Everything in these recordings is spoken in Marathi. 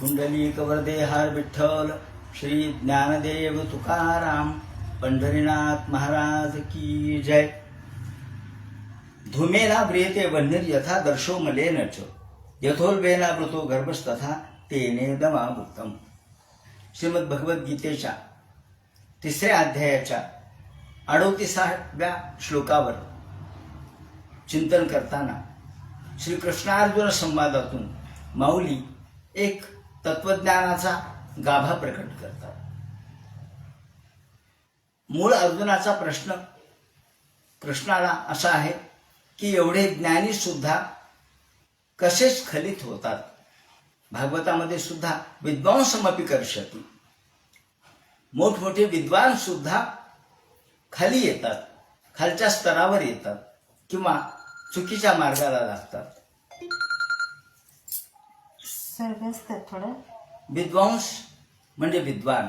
कुंडलिक वरदेहार विठ्ठल श्री ज्ञानदेव तुकाराम पंढरीनाथ महाराज की जय। धुमेला ब्रियते वन्निर यथा दर्शो मलेन च। यथोल्बेना मृतो गर्भस्तथा तेने दमाभुक्तम श्रीमद भगवद्गीतेच्या तिसऱ्या अध्यायाच्या अडोतीसाव्या श्लोकावर चिंतन करताना श्रीकृष्णार्जुन संवादातून माऊली एक तत्वज्ञानाचा गाभा प्रकट करतात. मूळ अर्जुनाचा प्रश्न कृष्णाला असा आहे की एवढे ज्ञानी सुद्धा कसे स्खलित होतात? भागवतामध्ये सुद्धा विद्वांसमपी करशती मोठमोठे विद्वान सुद्धा खाली येतात खालच्या स्तरावर येतात किंवा चुकीच्या मार्गाला लागतात. थोडं विद्वांस म्हणजे विद्वान.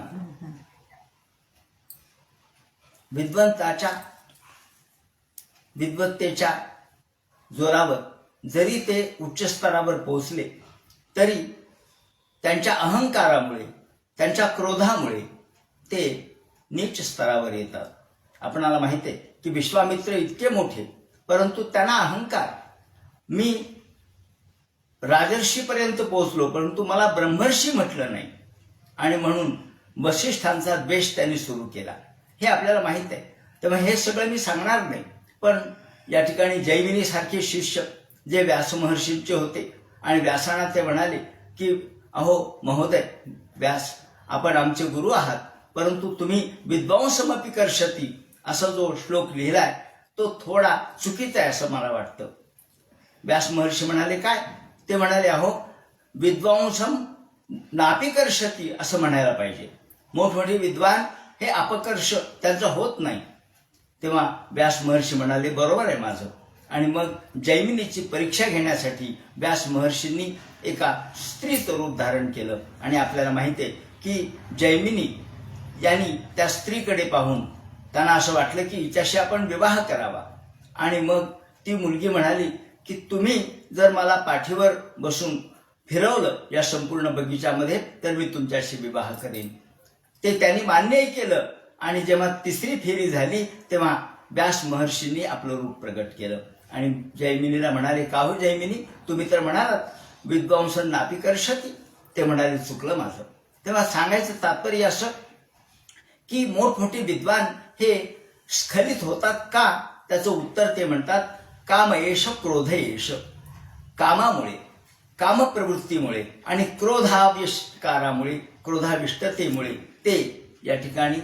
विद्वंताच्या विद्वत्तेच्या जोरावर जरी ते उच्च स्तरावर पोहोचले तरी त्यांच्या अहंकारामुळे त्यांच्या क्रोधामुळे ते नीच स्तरावर येतात. आपणाला माहिती आहे की विश्वामित्र इतके मोठे परंतु त्यांना अहंकार मी राजर्षीपर्यंत पोहोचलो परंतु मला ब्रह्मर्षी म्हटलं नाही. आणि म्हणून वशिष्ठांचा द्वेष त्यांनी सुरू केला. हे आपल्याला माहीत आहे. तेव्हा हे सगळं मी सांगणार नाही. पण या ठिकाणी जैमिनी सारखे शिष्य जे व्यासमहर्षींचे होते आणि व्यासांना ते म्हणाले की अहो महोदय व्यास आपण आमचे गुरु आहात परंतु तुम्ही विद्वांसमपी करशती असा जो श्लोक लिहिलाय तो थोडा चुकीचा आहे असं मला वाटतं. व्यास महर्षी म्हणाले काय? ते म्हणाले अहो विद्वांसम नापिकर्षती असं म्हणायला पाहिजे. मोठमोठे विद्वान हे अपकर्ष त्यांचं होत नाही. तेव्हा व्यास महर्षी म्हणाले बरोबर आहे माझं. आणि मग जैमिनीची परीक्षा घेण्यासाठी व्यास महर्षींनी एका स्त्रीचं रूप धारण केलं. आणि आपल्याला माहिती आहे की जैमिनी यांनी त्या स्त्रीकडे पाहून त्यांना असं वाटलं की हिच्याशी आपण विवाह करावा. आणि मग ती मुलगी म्हणाली की तुम्ही जर मला पाठीवर बसून फिरवलं या संपूर्ण बगीच्यामध्ये तर मी तुमच्याशी विवाह करेन. ते त्यांनी मान्यही केलं. आणि जेव्हा तिसरी फेरी झाली तेव्हा व्यास महर्षींनी आपलं रूप प्रगट केलं. आणि जैमिनीला म्हणाले का हो जैमिनी? तुम्ही तर म्हणालात विद्वांस नापी करशती ते म्हणाले चुकलं माझं. तेव्हा सांगायचं तात्पर्य असं की मोठमोठे विद्वान हे स्खलित होतात का? त्याचं उत्तर ते म्हणतात काम येश क्रोध येश कामामुळे कामप्रवृत्तीमुळे आणि क्रोधाविष्कारामुळे क्रोधाविष्टतेमुळे ते या ठिकाणी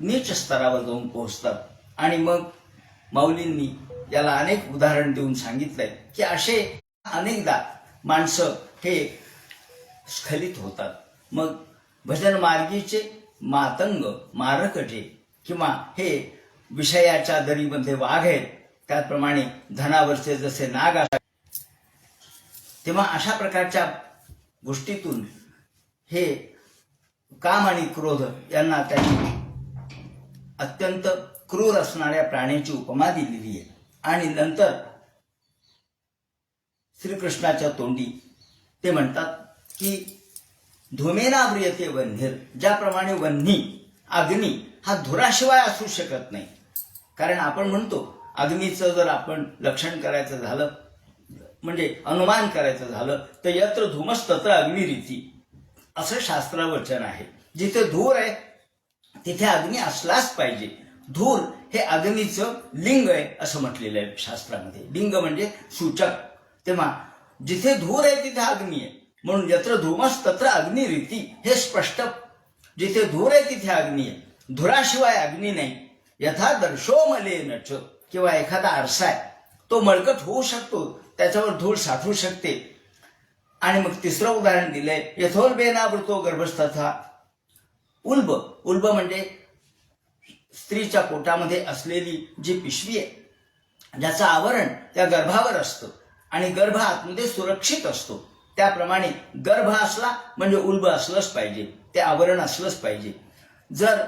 नीच स्तरावर जाऊन पोहोचतात. आणि मग माऊलींनी याला अनेक उदाहरण देऊन सांगितलंय की असे अनेकदा माणसं हे स्खलित होतात. मग भजन मार्गीचे मातंग मारकटे किंवा हे विषयाच्या दरीमध्ये वाघ आहेत त्याप्रमाणे धनावरचे जसे नाग असतात तेव्हा अशा प्रकारच्या गोष्टीतून हे काम आणि क्रोध यांना त्यांनी अत्यंत क्रूर असणाऱ्या प्राण्याची उपमा दिलेली आहे. आणि नंतर श्रीकृष्णाच्या तोंडी ते म्हणतात की धुमेनाव्रियते वन्हीर ज्याप्रमाणे वन्ही अग्नी हा धुराशिवाय असू शकत नाही. कारण आपण म्हणतो अग्नीचं जर आपण लक्षण करायचं झालं म्हणजे अनुमान करायचं झालं तर यत्र धुमस तत्र अग्निरीती. असं शास्त्रवचन आहे. जिथे धूर आहे तिथे अग्नी असलाच पाहिजे. धूर हे अग्नीचं लिंग आहे असं म्हटलेलं आहे शास्त्रामध्ये. लिंग म्हणजे सूचक. तेव्हा जिथे धूर आहे तिथे अग्नी आहे. म्हणून यत्र धुमस तत्र अग्निरीती हे स्पष्ट. जिथे धूर आहे तिथे अग्नी आहे. धुराशिवाय अग्नी नाही. यथा दर्शो मले नच किंवा एखादा आरसा आहे. तो मळकट होऊ शकतो त्याच्यावर धूळ साठवू शकते. आणि मग तिसरं उदाहरण दिलंय यथोल्बेनावृतो गर्भस्थथा. उल्ब उल्ब म्हणजे स्त्रीच्या पोटामध्ये असलेली जी पिशवी आहे ज्याचं आवरण त्या गर्भावर असतं आणि गर्भ आतमध्ये सुरक्षित असतो. त्याप्रमाणे गर्भ असला म्हणजे उल्ब असलंच पाहिजे ते आवरण असलंच पाहिजे. जर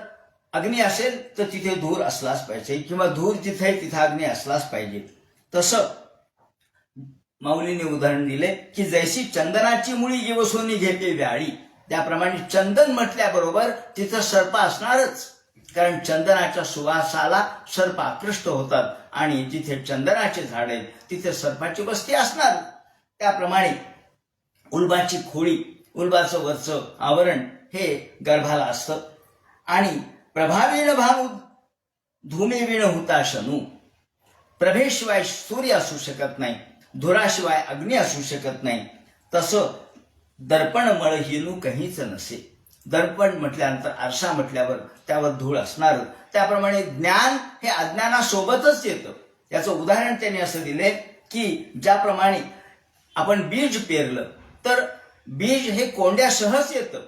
अग्नी असेल तर तिथे धूर असलाच पाहिजे किंवा धूर जिथे तिथे अग्नी असलाच पाहिजे. तसं माऊलीने उदाहरण दिले की जैसी चंदनाची मुळी जीवसोनी घेते व्याळी त्याप्रमाणे चंदन म्हटल्याबरोबर तिथं सर्प असणारच. कारण चंदनाच्या सुवासाला सर्प आकृष्ट होतात आणि जिथे चंदनाचे झाड आहेत तिथे सर्पाची बस्ती असणार. त्याप्रमाणे उल्बाची खोळी उलबाचं वरचं आवरण हे गर्भाला असतं. आणि प्रभावीण भाव धूमेवीण होता शनू प्रभेशिवाय सूर्य असू शकत नाही धुराशिवाय अग्नी असू शकत नाही. तसं दर्पण मळ हिनू काहीच नसे. दर्पण म्हटल्यानंतर आरसा म्हटल्यावर त्यावर धूळ असणार. त्याप्रमाणे ज्ञान हे अज्ञानासोबतच येतं. याचं उदाहरण त्यांनी असं दिले की ज्याप्रमाणे आपण बीज पेरलं तर बीज हे कोंड्यासहच येतं.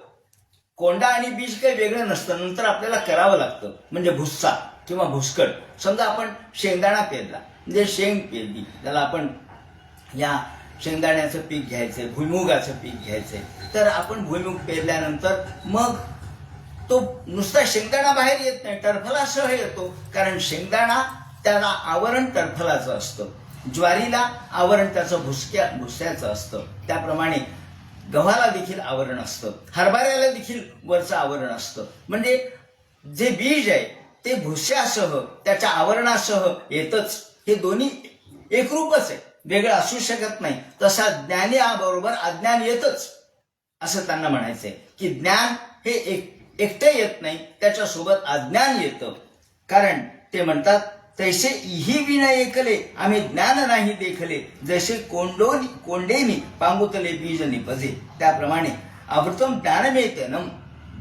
कोंडा आणि बीज काही वेगळं नसतं नंतर आपल्याला करावं लागतं म्हणजे भुस्सा. किंवा भुसकट समजा आपण शेंगदाणा पेरला म्हणजे शेंग पेरली त्याला आपण या शेंगदाण्याचं पीक घ्यायचंय भुईमुगाचं पीक घ्यायचंय. तर आपण भुईमुग पेरल्यानंतर मग तो नुसता शेंगदाणा बाहेर येत नाही टरफलासह येतो. कारण शेंगदाणा त्याला आवरण टरफलाचं असतं. ज्वारीला आवरण त्याचं भुसक्या भुस्याचं असतं. त्याप्रमाणे गव्हाला देखील आवरण असतं. हरभऱ्याला देखील वरचं आवरण असतं. म्हणजे जे बीज आहे ते भुस्यासह त्याच्या आवरणासह येतच. हे दोन्ही एकरूपच आहे. वेगळं असू शकत नाही. तसा ज्ञानी बरोबर अज्ञान येतच. असं त्यांना म्हणायचंय की ज्ञान हे एक एकटे येत नाही. त्याच्यासोबत अज्ञान येतं. कारण ते म्हणतात तैसे इही विना ऐकले आम्ही ज्ञान नाही देखले. जसे कोंडोनी कोंडेनी पांगुतले बीज निपजे. त्याप्रमाणे आवृतम ज्ञान मिळते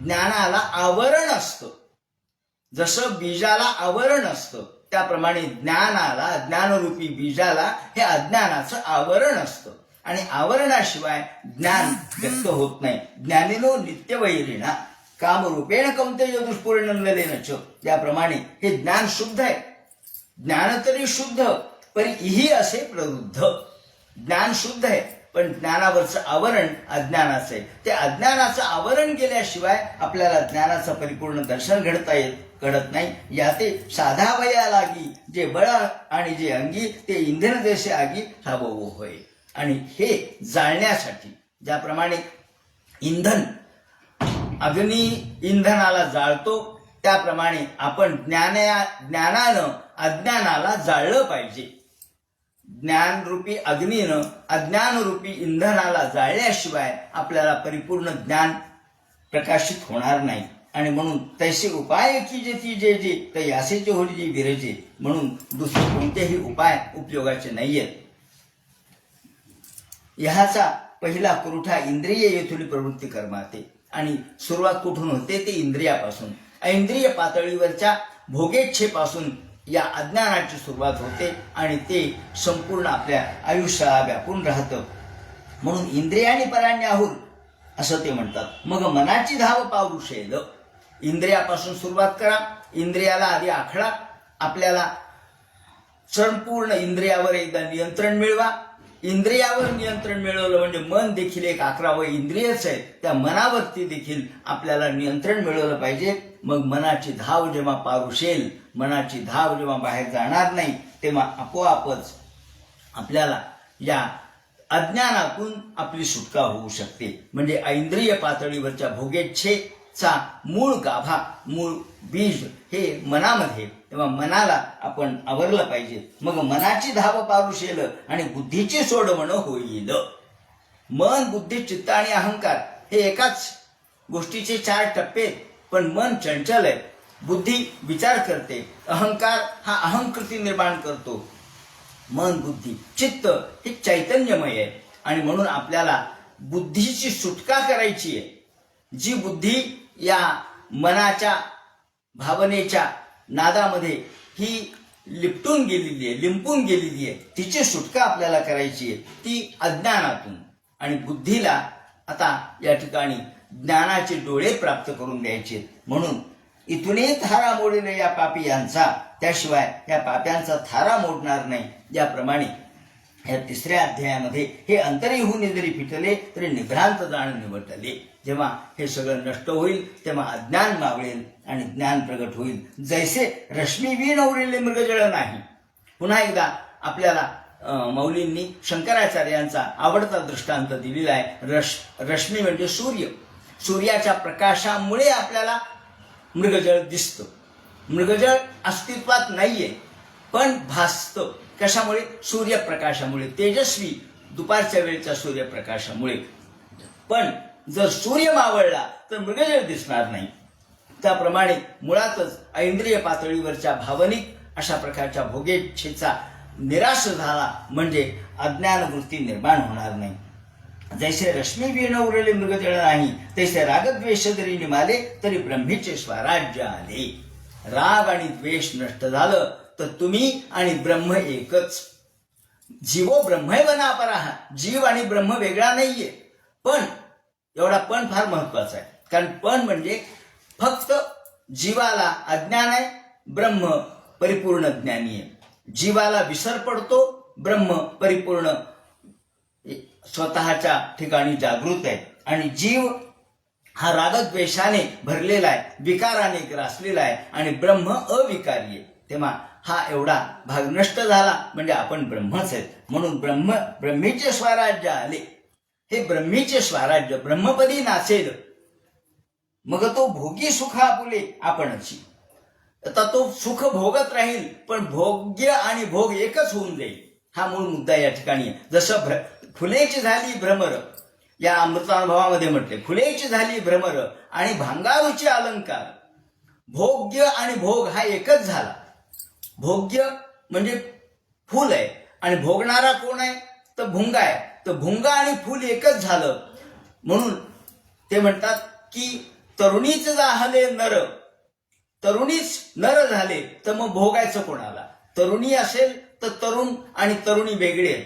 ज्ञानाला आवरण असतं. जसं बीजाला आवरण असतं त्याप्रमाणे ज्ञानाला ज्ञानरूपी बीजाला हे अज्ञानाचं आवरण असतं. आणि आवरणाशिवाय ज्ञान व्यक्त होत नाही. ज्ञानिनो नित्यवैरिणा कामरूपेण कमतेज दुष्पूर्ण च. त्याप्रमाणे हे ज्ञान शुद्ध आहे. ज्ञान तरी शुद्ध पण इही असे प्रवृद्ध. ज्ञान शुद्ध आहे पण ज्ञानावरचं आवरण अज्ञानाचं आहे. ते अज्ञानाचं आवरण केल्याशिवाय आपल्याला ज्ञानाचं परिपूर्ण दर्शन घडता येत कळत नाही. याते साधा वया लागी जे बळा आणि जे अंगी ते इंधन देशे आगी राबवू होय. आणि हे जाळण्यासाठी ज्याप्रमाणे इंधन अग्नी इंधनाला जाळतो त्याप्रमाणे आपण ज्ञाना ज्ञानानं अज्ञानाला जाळलं पाहिजे. ज्ञानरूपी अग्नीनं अज्ञानरूपी इंधनाला जाळल्याशिवाय आपल्याला परिपूर्ण ज्ञान प्रकाशित होणार नाही. आणि म्हणून तैसे उपाय की जे ती जे जे ते यासेचे होली जी विरजे म्हणून दुसरे कोणतेही उपाय उपयोगाचे नाहीयेत. ह्याचा पहिला कुरुठा इंद्रिय येथून प्रवृत्ती कर्माते. आणि सुरुवात कुठून होते ते इंद्रियापासून. ऐंद्रिय पातळीवरच्या भोगेच्छेपासून या अज्ञानाची सुरुवात होते आणि ते संपूर्ण आपल्या आयुष्याला व्यापून राहतं. म्हणून इंद्रियाने पराण्य आहोत असं ते म्हणतात. मग मनाची धाव पावरुषेल इंद्रियापासून सुरुवात करा इंद्रियाला आधी आखडा आपल्याला संपूर्ण इंद्रियावर एकदा नियंत्रण मिळवा. इंद्रियावर नियंत्रण मिळवलं म्हणजे मन देखील एक अकरावं इंद्रियच आहे त्या मनावरती देखील आपल्याला नियंत्रण मिळवलं पाहिजे. मग मनाची धाव जेव्हा पारुशेल मनाची धाव जेव्हा बाहेर जाणार नाही तेव्हा आपोआपच आपल्याला या अज्ञानातून आपली सुटका होऊ शकते. म्हणजे ऐंद्रिय पातळीवरच्या चा मूळ गाभा मूळ बीज हे मनामध्ये तेव्हा मनाला आपण आवरलं पाहिजे. मग मनाची धाव पारुशेल आणि बुद्धीची सोडवणं होईल. मन बुद्धी चित्त आणि अहंकार हे एकाच गोष्टीचे चार टप्पे आहेत. पण मन चंचल आहे. बुद्धी विचार करते. अहंकार हा अहंकृती निर्माण करतो. मन बुद्धी चित्त हे चैतन्यमय आहे. आणि म्हणून आपल्याला बुद्धीची सुटका करायची आहे. जी बुद्धी या मनाच्या भावनेच्या नादामध्ये ही लिपटून गेलेली आहे लिंपून गेलेली आहे. तिची सुटका आपल्याला करायची आहे. ती अज्ञानातून. आणि बुद्धीला आता या ठिकाणी ज्ञानाचे डोळे प्राप्त करून द्यायचे म्हणून इथूनही थारा मोडले या पापी यांचा. त्याशिवाय या पाप्यांचा थारा मोडणार नाही. याप्रमाणे या तिसऱ्या अध्यायामध्ये हे अंतरीहून जरी फिटले तरी निभ्रांत जाण निवडले. जेव्हा हे सगळं नष्ट होईल तेव्हा अज्ञान मावळेल आणि ज्ञान प्रगट होईल. जैसे रश्मीवीण उरलेले मृगजळ नाही. पुन्हा एकदा आपल्याला मौलींनी शंकराचार्यांचा आवडता दृष्टांत दिलेला आहे. रश रश्मी म्हणजे सूर्य. सूर्याच्या प्रकाशामुळे आपल्याला मृगजळ दिसतं. मृगजळ अस्तित्वात नाहीये पण भासतं. कशामुळे? सूर्यप्रकाशामुळे. तेजस्वी दुपारच्या वेळेच्या सूर्यप्रकाशामुळे. पण जर सूर्य मावळला तर मृगजळ दिसणार नाही. त्याप्रमाणे मुळातच ऐंद्रिय पातळीवरच्या भावनिक अशा प्रकारच्या भोगेच्छेचा निराश झाला म्हणजे अज्ञान वृत्ती निर्माण होणार नाही. जैसे रश्मी विण उरले मृगजळ नाही तैसे रागद्वेष जरी निमाले तरी ब्रह्मीचे स्वराज्य आले. राग आणि द्वेष नष्ट झालं तर तुम्ही आणि ब्रह्म एकच. जीवो ब्रह्मैवना पराहा जीव आणि ब्रह्म वेगळा नाहीये. पण एवढा पण फार महत्त्वाचा आहे. कारण पण म्हणजे फक्त जीवाला अज्ञान आहे ब्रह्म परिपूर्ण ज्ञानी आहे. जीवाला विसर पडतो ब्रह्म परिपूर्ण स्वतःच्या ठिकाणी जागृत आहे. आणि जीव हा रागद्वेषाने भरलेला आहे विकाराने ग्रासलेला आहे आणि ब्रह्म अविकारी आहे. तेव्हा हा एवढा भाग नष्ट झाला म्हणजे आपण ब्रह्मच आहेत. म्हणून ब्रह्म ब्रह्मीचे स्वराज्य आले. हे ब्रह्मीचे स्वराज्य ब्रह्मपदी नाचेल मग तो भोगी सुख आपुले आपणची. आता तो सुख भोगत राहील पण भोग्य आणि भोग एकच होऊन जाईल. हा मूळ मुद्दा या ठिकाणी आहे. जसं भ्र फुलेची झाली भ्रमर या अमृतानुभवामध्ये म्हटले फुलेची झाली भ्रमर आणि भांगारूचे अलंकार. भोग्य आणि भोग हा एकच झाला. भोग्य म्हणजे फूल आहे. आणि भोगणारा कोण आहे? तर भुंगा आहे. तर भुंगा आणि फूल एकच झालं. म्हणून ते म्हणतात की तरुणीच झाले नर. तरुणीच नर झाले तर मग भोगायचं कोणाला? तरुणी असेल तर तरुण आणि तरुणी वेगळे. आहेत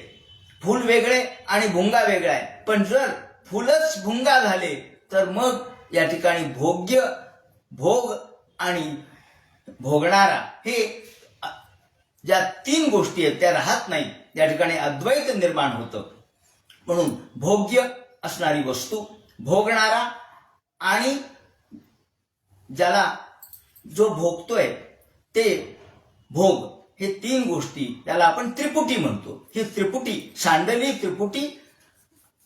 फूल वेगळे आणि भुंगा वेगळा आहे. पण जर फुलच भुंगा झाले तर मग या ठिकाणी भोग्य भोग आणि भोगणारा हे ज्या तीन गोष्टी आहेत त्या राहत नाही या ठिकाणी अद्वैत निर्माण होतं. म्हणून भोग्य असणारी वस्तू भोगणारा आणि ज्याला जो भोगतोय ते भोग हे तीन गोष्टी त्याला आपण त्रिपुटी म्हणतो. ही त्रिपुटी सांडली त्रिपुटी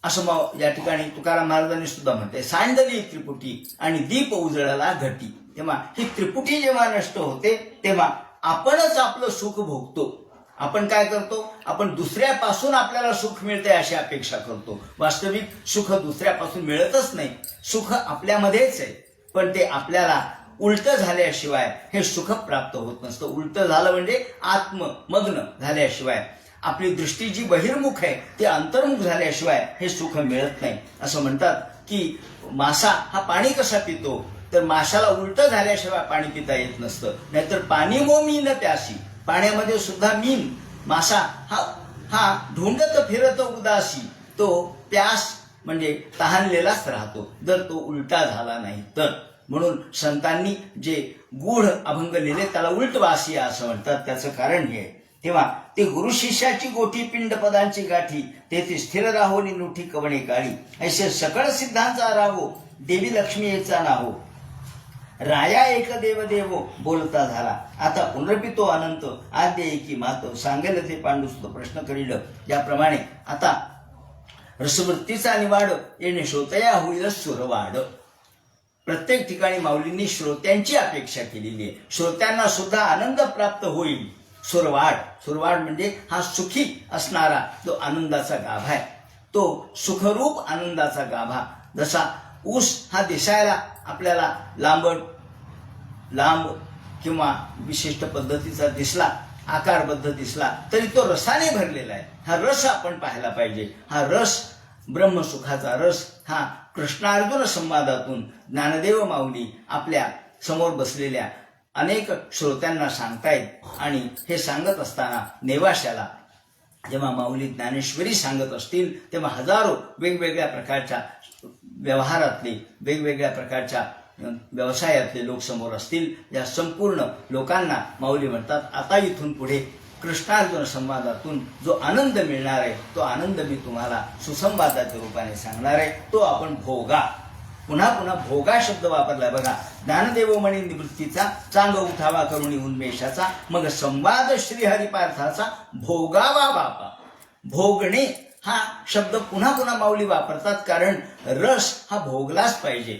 असं मग या ठिकाणी तुकाराम महाराजांनी सुद्धा म्हणते सांडली त्रिपुटी आणि दीप उजळला घटी. तेव्हा ही त्रिपुटी जेव्हा नष्ट होते तेव्हा आपणच आपलं सुख भोगतो. आपण काय करतो? आपण दुसऱ्यापासून आपल्याला सुख मिळते अशी अपेक्षा करतो. वास्तविक सुख दुसऱ्यापासून मिळतच नाही. सुख आपल्यामध्येच आहे. पण ते आपल्याला उलट झाल्याशिवाय हे सुख प्राप्त होत नसतं. उलट झालं म्हणजे आत्ममग्न झाल्याशिवाय. आपली दृष्टी जी बहिर्मुख आहे ती अंतर्मुख झाल्याशिवाय हे सुख मिळत नाही. असं म्हणतात की मासा हा पाणी कसा पितो? तर माशाला उलट झाल्याशिवाय पाणी पिता येत नसतं. नाहीतर पाणी मोमी न त्याशी पाण्यामध्ये सुद्धा मीन. मासा हा हा ढोंडत फिरत उदासी. तो प्यास म्हणजे तहानलेलाच राहतो. जर तो उलटा झाला नाही तर. म्हणून संतांनी जे गूढ अभंग लिहिले त्याला उलटवासी असं म्हणतात. त्याचं कारण हे आहे. तेव्हा ते गुरु शिष्याची गोठी पिंड पदांची गाठी. तेथे स्थिर राहोनी नुठी कवणे काळी. ऐसे सकळ सिद्धांचा राहो. देवी लक्ष्मीचा नाहो. राया एक देव देव बोलता झाला. आता पुनर्पितो अनंत आद्य एकी मात सांगेल ते पांडुसुत प्रश्न करील. याप्रमाणे आता रसवृत्तीचा निवाड येणे श्रोतया होईल सुरवाड प्रत्येक ठिकाणी माऊलींनी श्रोत्यांची अपेक्षा केलेली आहे. श्रोत्यांना सुद्धा आनंद प्राप्त होईल. सुरवाड सुरवाड म्हणजे हा सुखी असणारा जो आनंदाचा गाभा आहे. तो सुखरूप आनंदाचा गाभा. जसा ऊस हा दिसायला आपल्याला लांबट लांब किंवा विशिष्ट पद्धतीचा दिसला आकारबद्ध दिसला तरी तो रसाने भरलेला आहे. हा रस आपण पाहायला पाहिजे. हा रस ब्रह्मसुखाचा रस हा कृष्णार्जुन संवादातून ज्ञानदेव माऊली आपल्यासमोर बसलेल्या अनेक श्रोत्यांना सांगतायत आणि हे सांगत असताना नेवाशाला जेव्हा माऊली ज्ञानेश्वरी सांगत असतील तेव्हा हजारो वेगवेगळ्या प्रकारच्या व्यवहारातले वेगवेगळ्या प्रकारच्या व्यवसायातले लोक समोर असतील या संपूर्ण लोकांना माऊली म्हणतात आता इथून पुढे कृष्णार्जुन संवादातून जो आनंद मिळणार आहे तो आनंद मी तुम्हाला सुसंवादाच्या रूपाने सांगणार आहे. तो आपण भोगा. पुन्हा पुन्हा भोगा शब्द वापरलाय बघा. ज्ञानदेव म्हणे निवृत्तीचा चांग उठावा करुणी उन्मेषाचा मग संवाद श्रीहरिपार्थाचा भोगावा बापा. भोगणे हा शब्द पुन्हा पुन्हा माऊली वापरतात कारण रस हा भोगलाच पाहिजे.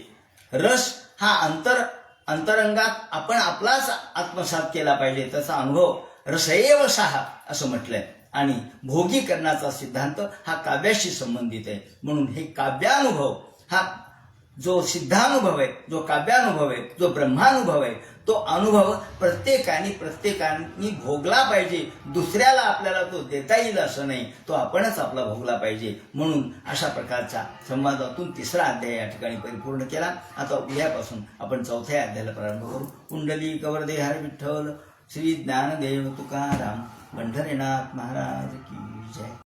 रस हा अंतर अंतरंगात आपण आपलाच आत्मसात केला पाहिजे त्याचा अनुभव रसैव सहा असं म्हटलंय. आणि भोगीकरणाचा सिद्धांत हा काव्याशी संबंधित आहे. म्हणून हे काव्यानुभव हा जो सिद्धानुभव आहे जो काव्यानुभव आहे जो ब्रह्मानुभव आहे तो अनुभव प्रत्येकाने प्रत्येकाने भोगला पाहिजे. दुसऱ्याला आपल्याला तो देता येईल असं नाही. तो आपणच आपला भोगला पाहिजे. म्हणून अशा प्रकारच्या संवादातून तिसरा अध्याय या ठिकाणी परिपूर्ण केला. आता उद्यापासून आपण चौथ्या अध्यायाला प्रारंभ करू. कुंडली कवरदे हर विठ्ठल श्री ज्ञानदेव तुकाराम पंढरीनाथ महाराज की जय.